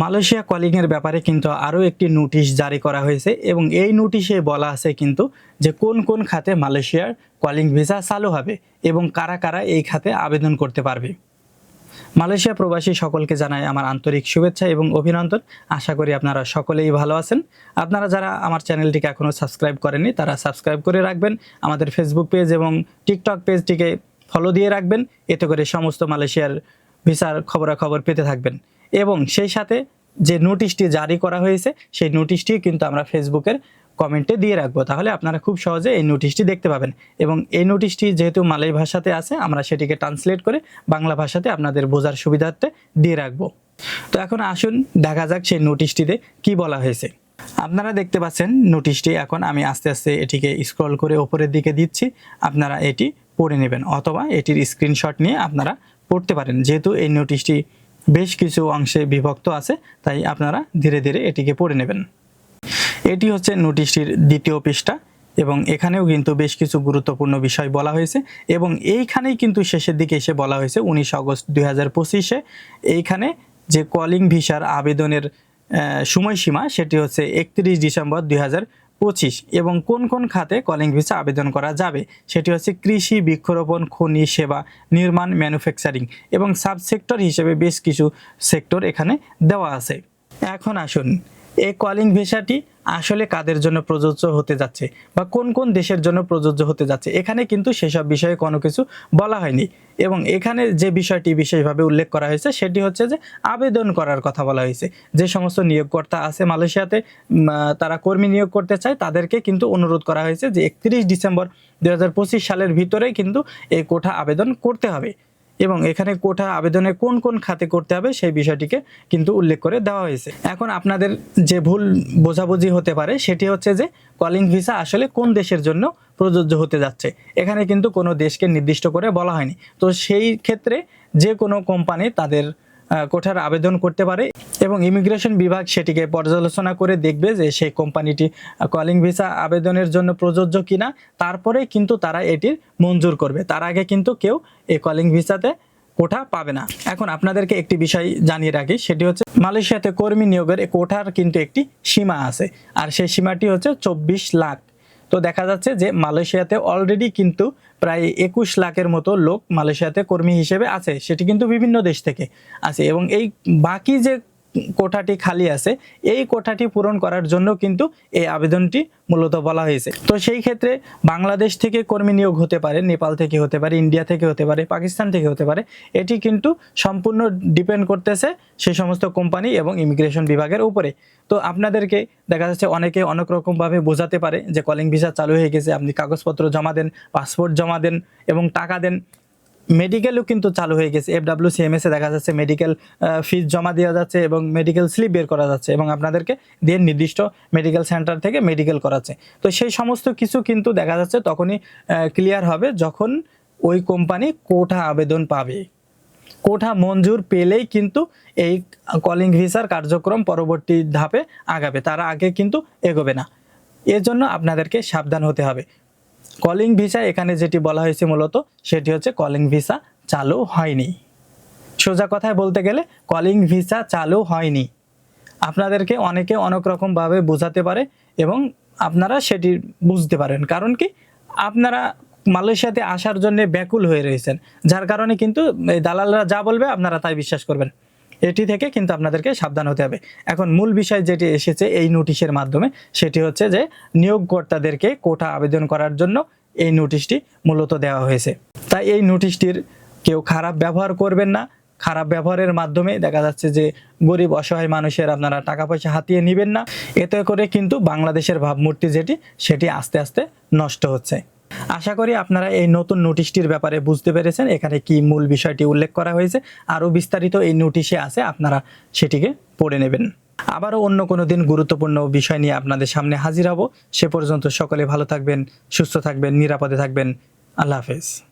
Malaysia calling এর ব্যাপারে কিন্তু আরও একটি নোটিশ জারি করা হয়েছে এবং এই নোটিশে বলা আছে কিন্তু যে কোন কোন খাতে মালয়েশিয়ার কলিং ভিসা চালু হবে এবং কারা কারা এই খাতে আবেদন করতে পারবে। মালয়েশিয়া প্রবাসী সকলকে জানাই আমার আন্তরিক শুভেচ্ছা এবং অভিনন্দন। আশা করি আপনারা সকলেই ভালো আছেন। আপনারা যারা আমার চ্যানেলটিকে এখনও সাবস্ক্রাইব করেননি, তারা সাবস্ক্রাইব করে রাখবেন, আমাদের ফেসবুক পেজ এবং টিকটক পেজটিকে ফলো দিয়ে রাখবেন। এতে করে সমস্ত মালয়েশিয়ার ভিসার খবরাখবর পেতে থাকবেন। এবং সেই সাথে যে নোটিশটি জারি করা হয়েছে, সেই নোটিশটি কিন্তু আমরা ফেসবুকের কমেন্টে দিয়ে রাখব। তাহলে আপনারা খুব সহজে এই নোটিশটি দেখতে পাবেন। এবং এই নোটিশটি যেহেতু মালয় ভাষাতে আছে, আমরা সেটিকে ট্রান্সলেট করে বাংলা ভাষাতে আপনাদের বোঝার সুবিধার্থে দিয়ে রাখব। তো এখন আসুন, দেখা যাক সেই নোটিশটিতে কি বলা হয়েছে। আপনারা দেখতে পাচ্ছেন নোটিশটি এখন আমি আস্তে আস্তে এটিকে স্ক্রল করে ওপরের দিকে দিচ্ছি। আপনারা এটি পড়ে নেবেন, অথবা এটির স্ক্রিনশট নিয়ে আপনারা পড়তে পারেন। যেহেতু এই নোটিশটি বেশ কিছু অংশে বিভক্ত আছে, তাই আপনারা ধীরে ধীরে এটিকে পড়ে নেবেন। এটি হচ্ছে নোটিশটির দ্বিতীয় পৃষ্ঠা এবং এখানেও কিন্তু বেশ কিছু গুরুত্বপূর্ণ বিষয় বলা হয়েছে এবং এইখানেই কিন্তু শেষের দিকে এসে বলা হয়েছে উনিশ আগস্ট দুই হাজার পঁচিশে। এইখানে যে কলিং ভিসার আবেদনের সময়সীমা সেটি হচ্ছে একত্রিশ ডিসেম্বর দুই হাজার পঁচিশ এবং কোন কোন খাতে কলিং ভিসা আবেদন করা যাবে? সেটি হচ্ছে কৃষি, বৃক্ষরোপণ, খনি, সেবা, নির্মাণ ম্যানুফ্যাকচারিং এবং সাবসেক্টর হিসেবে বেশ কিছু সেক্টর এখানে দেওয়া আছে। এখন আসুন, এই কলিং ভিসাটি আসলে কাদের জন্য প্রযোজ্য হতে যাচ্ছে বা কোন কোন দেশের জন্য প্রযোজ্য হতে যাচ্ছে, এখানে কিন্তু সেসব বিষয়ে কোনো কিছু বলা হয়নি। এবং এখানে যে বিষয়টি বিশেষভাবে উল্লেখ করা হয়েছে, সেটি হচ্ছে যে আবেদন করার কথা বলা হয়েছে। যে সমস্ত নিয়োগকর্তা আছে মালয়েশিয়াতে তারা কর্মী নিয়োগ করতে চায়, তাদেরকে কিন্তু অনুরোধ করা হয়েছে যে একত্রিশ ডিসেম্বর দুই হাজার পঁচিশ সালের ভিতরে কিন্তু এই কোঠা আবেদন করতে হবে। এবং এখানে কোঠা আবেদনের কোন কোন খাতে করতে হবে সেই বিষয়টিকে কিন্তু উল্লেখ করে দেওয়া হয়েছে। এখন আপনাদের যে ভুল বোঝাবুঝি হতে পারে সেটি হচ্ছে যে কলিং ভিসা আসলে কোন দেশের জন্য প্রযোজ্য হতে যাচ্ছে। এখানে কিন্তু কোনো দেশকে নির্দিষ্ট করে বলা হয়নি। তো সেই ক্ষেত্রে যে কোনো কোম্পানি তাদের কোঠার আবেদন করতে পারে। এবং ইমিগ্রেশন বিভাগ সেটিকে পর্যালোচনা করে দেখবে যে সেই কোম্পানিটি কলিং ভিসা আবেদনের জন্য প্রযোজ্য কিনা। তারপরে কিন্তু তারা এটির মঞ্জুর করবে। তার আগে কিন্তু কেউ এই কলিং ভিসাতে কোঠা পাবে না। এখন আপনাদেরকে একটি বিষয় জানিয়ে রাখি, সেটি হচ্ছে মালয়েশিয়াতে কর্মী নিয়োগের কোঠার কিন্তু একটি সীমা আছে, আর সেই সীমাটি হচ্ছে চব্বিশ লাখ। তো দেখা যাচ্ছে যে মালয়েশিয়াতে অলরেডি কিন্তু প্রায় একুশ লাখের মতো লোক মালয়েশিয়াতে কর্মী হিসেবে আছে, সেটি কিন্তু বিভিন্ন দেশ থেকে আছে। এবং এই বাকি যে কোঠাটি খালি আছে, এই কোঠাটি পূরণ করার জন্য কিন্তু এই আবেদনটি মূলত বলা হয়েছে। তো সেই ক্ষেত্রে বাংলাদেশ থেকে কর্মী নিয়োগ হতে পারে, নেপাল থেকে হতে পারে, ইন্ডিয়া থেকে হতে পারে, পাকিস্তান থেকে হতে পারে, এটি কিন্তু সম্পূর্ণ ডিপেন্ড করতেছে সেই সমস্ত কোম্পানি এবং ইমিগ্রেশন বিভাগের উপরে। তো আপনাদেরকে দেখা যাচ্ছে অনেকে অনেক রকমভাবে বোঝাতে পারে যে কলিং ভিসা চালু হয়ে গেছে, আপনি কাগজপত্র জমা দেন, পাসপোর্ট জমা দেন এবং টাকা দেন। মেডিকেলও কিন্তু চালু হয়ে গেছে। এফ ডাব্লিউ এ দেখা যাচ্ছে মেডিকেল ফিস জমা দেওয়া যাচ্ছে এবং মেডিকেল স্লিপ বের করা যাচ্ছে এবং আপনাদেরকে দিয়ে নির্দিষ্ট মেডিকেল সেন্টার থেকে মেডিকেল করাচ্ছে। তো সেই সমস্ত কিছু কিন্তু দেখা যাচ্ছে তখনই ক্লিয়ার হবে যখন ওই কোম্পানি কোঠা আবেদন পাবে। কোঠা মঞ্জুর পেলেই কিন্তু এই কলিং ভিসার কার্যক্রম পরবর্তী ধাপে আগাবে। তারা আগে কিন্তু এগোবে না। এর জন্য আপনাদেরকে সাবধান হতে হবে। কলিং ভিসা, এখানে যেটি বলা হয়েছে মূলত, সেটি হচ্ছে কলিং ভিসা চালু হয়নি। সোজা কথায় বলতে গেলে, কলিং ভিসা চালু হয়নি। আপনাদেরকে অনেকে অনেক রকমভাবে বোঝাতে পারে এবং আপনারা সেটি বুঝতে পারেন। কারণ কি, আপনারা মালয়েশিয়াতে আসার জন্য ব্যাকুল হয়ে রয়েছেন। যার কারণে কিন্তু দালালরা যা বলবে, আপনারা তাই বিশ্বাস করবেন। এটি থেকে কিন্তু আপনাদেরকে সাবধান হতে হবে। এখন মূল বিষয় যেটি এসেছে এই নোটিশের মাধ্যমে, সেটি হচ্ছে যে নিয়োগকর্তাদেরকে কোঠা আবেদন করার জন্য এই নোটিশটি মূলত দেওয়া হয়েছে। তাই এই নোটিশটির কেউ খারাপ ব্যবহার করবেন না। খারাপ ব্যবহারের মাধ্যমে দেখা যাচ্ছে যে গরিব, অসহায় মানুষের আপনারা টাকা পয়সা হাতিয়ে নেবেন না। এতে করে কিন্তু বাংলাদেশের ভাবমূর্তি যেটি, সেটি আস্তে আস্তে নষ্ট হচ্ছে। আশা করি আপনারা এই নতুন নোটিশটির ব্যাপারে বুঝতে পেরেছেন, এখানে কি মূল বিষয়টি উল্লেখ করা হয়েছে, আরও বিস্তারিত এই নোটিশে আছে, আপনারা সেটিকে পড়ে নেবেন। আবারও অন্য কোনো দিন গুরুত্বপূর্ণ বিষয় নিয়ে আপনাদের সামনে হাজির হব। সে পর্যন্ত সকলে ভালো থাকবেন, সুস্থ থাকবেন, নিরাপদে থাকবেন। আল্লাহ হাফেজ।